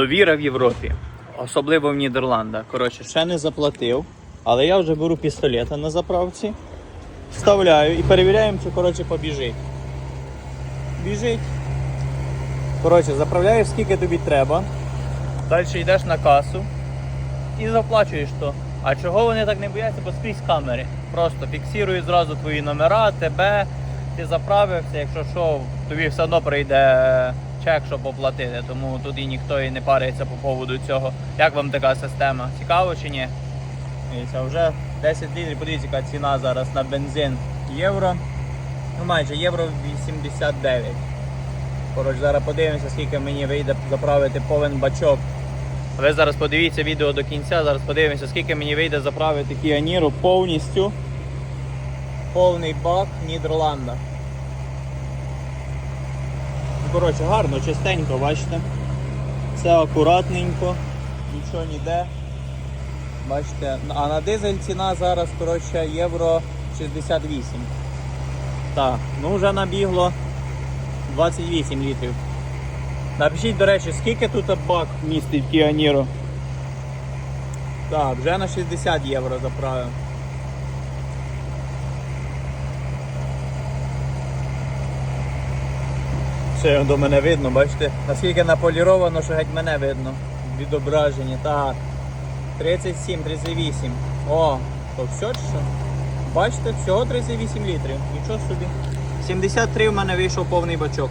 Довіра в Європі, особливо в Нідерландах. Коротше, ще не заплатив, але я вже беру пістолета на заправці, вставляю і перевіряємо, чи коротше побіжить. Біжить. Коротше, заправляєш скільки тобі треба. Далі йдеш на касу і заплачуєш то. А чого вони так не бояться? Бо скрізь камери. Просто фіксують зразу твої номера, тебе, ти заправився, якщо що, тобі все одно прийде чек, щоб оплатити. Тому тут і ніхто і не париться по поводу цього. Як вам така система? Цікаво чи ні? Дивіться, вже 10 літрів, подивіться, яка ціна зараз на бензин євро. Ну майже євро 89. Коротше, зараз подивимося, скільки мені вийде заправити повен бачок. Ви зараз подивіться відео до кінця, зараз подивимося, скільки мені вийде заправити Kia Niro повністю. Повний бак в Нідерландах. Коротше, гарно, чистенько, бачите. Все акуратненько, нічого ніде. Бачите, а на дизель ціна зараз, коротше, євро 68. Так, ну вже набігло 28 літрів. Напишіть, до речі, скільки тут бак містить Niro? Так, вже на 60 євро заправив. Ще до мене видно, бачите? Наскільки наполіровано, що геть мене видно. Відображення. Так. 37, 38. О, то все що? Бачите, всього 38 літрів. Нічого собі. 73 в мене вийшов повний бачок.